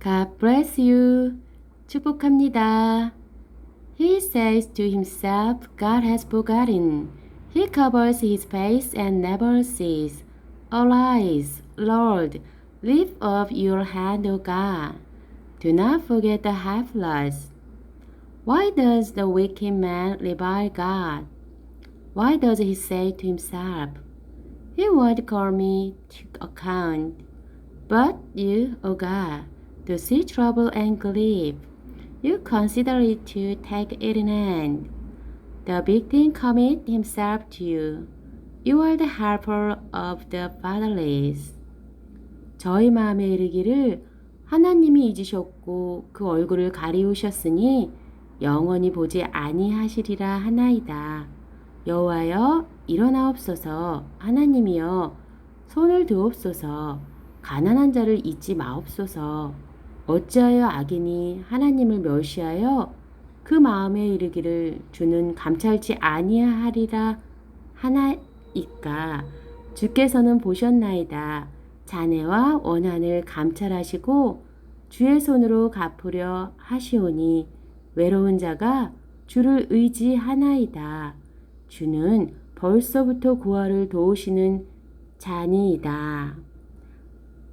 God bless you. 축복합니다. He says to himself, God has forgotten. He covers his face and never sees. Arise, Lord, lift up your hand, O God. Do not forget the helpless. Why does the wicked man revile God? Why does he say to himself, He won't call me to account? But you, O God, do see trouble and grief. You consider it to take it in hand. The victim commit himself to you. You are the helper of the fatherless. 저희 마음에 이르기를 하나님이 잊으셨고 그 얼굴을 가리우셨으니 영원히 보지 아니하시리라 하나이다. 여호와여 일어나옵소서 하나님이여 손을 드옵소서 가난한 자를 잊지 마옵소서 어찌하여 악인이 하나님을 멸시하여 그 마음에 이르기를 주는 감찰지 아니하리라 하나이까? 주께서는 보셨나이다. 자네와 원한을 감찰하시고 주의 손으로 갚으려 하시오니 외로운 자가 주를 의지하나이다. 주는 벌써부터 구하를 도우시는 자니이다.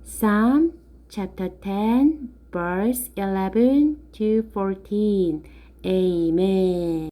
Psalm chapter 10 verse 11 to 14 Amen